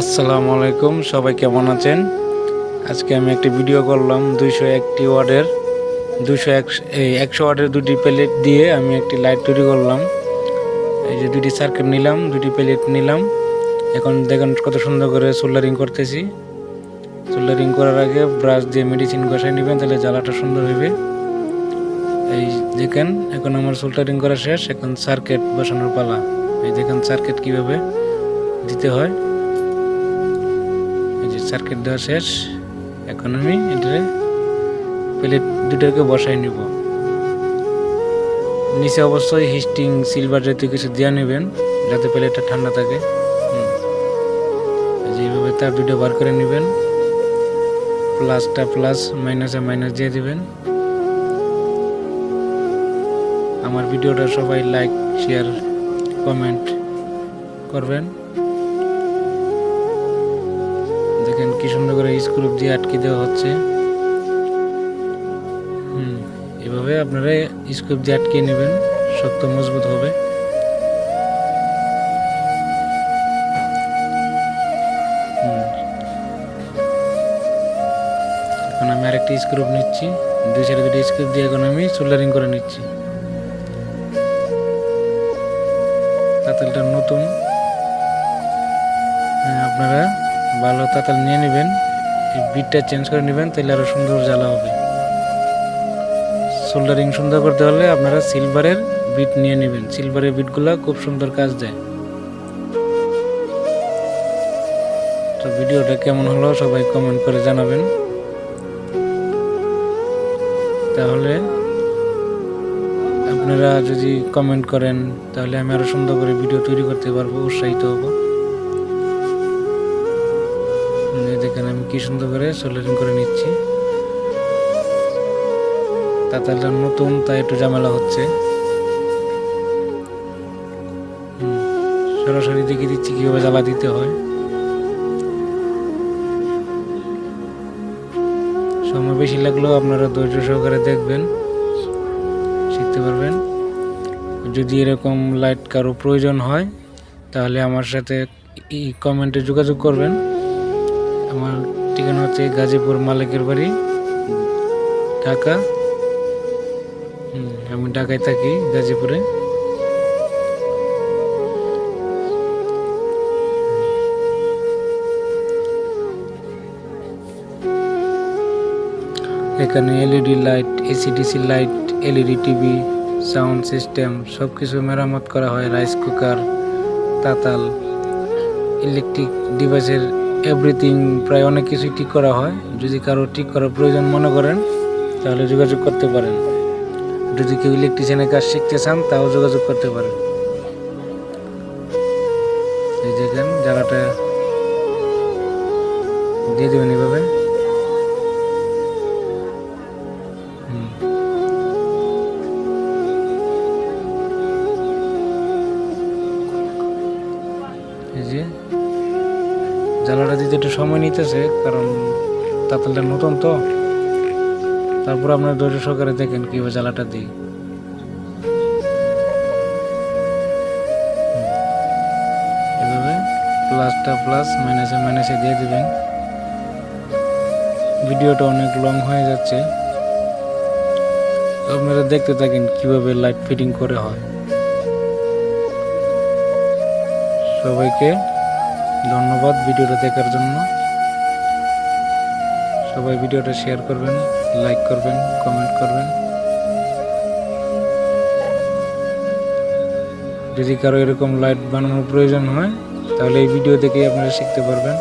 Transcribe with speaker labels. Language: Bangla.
Speaker 1: আসসালামু আলাইকুম, সবাই কেমন আছেন? আজকে আমি একটি ভিডিও করলাম দুইশো একটি ওয়ার্ডের এই একশো ওয়ার্ডের দুটি প্লেট দিয়ে আমি একটি লাইট তৈরি করলাম। এই যে দুটি সার্কিট নিলাম দুটি প্লেট নিলাম। এখন দেখেন কত সুন্দর করে সোল্ডারিং করতেছি। সোল্ডারিং করার আগে ব্রাশ দিয়ে মেডিসিন ঘষাই নেবেন, তাহলে জ্বালাটা সুন্দর হবে। এই দেখেন, এখন আমার সোল্ডারিং করা শেষ, এখন সার্কিট বসানোর পালা। এই দেখেন সার্কিট কীভাবে দিতে হয়। সার্কিট দেওয়া শেষ। এখন আমি এটারে প্লেট দুটাকে বসাই নিব। নিচে অবশ্যই হিস্টিং সিলভার জাতীয় কিছু দেওয়া নেবেন, যাতে প্লেটটা ঠান্ডা থাকে। হুম। এই যে এইভাবে তার দুটো বার করে নেবেন। প্লাসটা প্লাস, মাইনাসে মাইনাস দিয়ে দেবেন। আমার ভিডিওটা সবাই লাইক শেয়ার কমেন্ট করবেন। দেখেন কি সুন্দর করে স্ক্রুপ দিয়ে আটকে দেওয়া হচ্ছে। হুম এভাবে আপনারা স্ক্রুপ দিয়ে আটকে নেবেন শক্ত মজবুত হবে। এখন আমি আরেকটি স্ক্রুপ নিচ্ছি দুই সাইডে দুটি স্ক্রুপ দিয়ে এখন আমি সোল্ডারিং করে নিচ্ছি। তাতালটা নতুন। হ্যাঁ, আপনারা ভালো তাতাল নিয়ে নেবেন। এই বিটটা চেঞ্জ করে নেবেন তাহলে আরও সুন্দর জ্বালা হবে। সোল্ডারিং সুন্দর করতে হলে আপনারা সিলভারের বিট নিয়ে নেবেন। সিলভারের বিটগুলো খুব সুন্দর কাজ দেয়। তো ভিডিওটা কেমন হলো সবাই কমেন্ট করে জানাবেন। তাহলে আপনারা যদি কমেন্ট করেন, তাহলে আমি আরও সুন্দর করে ভিডিও তৈরি করতে পারব, উৎসাহিত হব। দেখেন আমি কি সুন্দর করে সোল্ডারিং করে নিচ্ছি তাতালটা নতুন তাই একটু ঝামেলা হচ্ছে। সরাসরি দেখিয়ে দিচ্ছি কীভাবে জ্বালা দিতে হয়। সময় বেশি লাগলেও আপনারা ধৈর্য সহকারে দেখবেন, শিখতে পারবেন। যদি এরকম লাইট কারও প্রয়োজন হয়, তাহলে আমার সাথে কমেন্টে যোগাযোগ করবেন। ঠিকানা হচ্ছে গাজীপুর মালিকের বাড়ি, ঢাকা। আমি ঢাকায় থাকি গাজীপুরে। এখানে LED light, AC DC light, LED TV, sound system সব কিছু মেরামত করা হয়, রাইস কুকার, তাতাল, ইলেকট্রিক ডিভাইসের এভরিথিং প্রায় অনেক কিছুই ঠিক করা হয়। যদি কারও ঠিক করার প্রয়োজন মনে করেন, তাহলে যোগাযোগ করতে পারেন। যদি কেউ ইলেকট্রিশিয়ানের কাজ শিখতে চান, তাও যোগাযোগ করতে পারেন। এই দেখেন, জায়গাটা দিয়ে দেবেন এভাবে। দিতে একটু সময় নিতেছে, কারণ তাতালটা নতুন তো। তারপর আপনার ধৈর্য সহকারে দেখেন কীভাবে জ্বালাটা দিই। এভাবে প্লাসটা প্লাস মাইনাসে মাইনাসে দিয়ে দেবেন। ভিডিওটা অনেক লং হয়ে যাচ্ছে। আপনারা দেখতে থাকেন কীভাবে লাইট ফিটিং করে হয়। সবাইকে ধন্যবাদ ভিডিওটা দেখার জন্য। সবাই ভিডিওটা শেয়ার করবেন লাইক করবেন কমেন্ট করবেন। যদি কারও এরকম লাইট বানানোর প্রয়োজন হয়, তাহলে এই ভিডিও দেখেই আপনারা শিখতে পারবেন।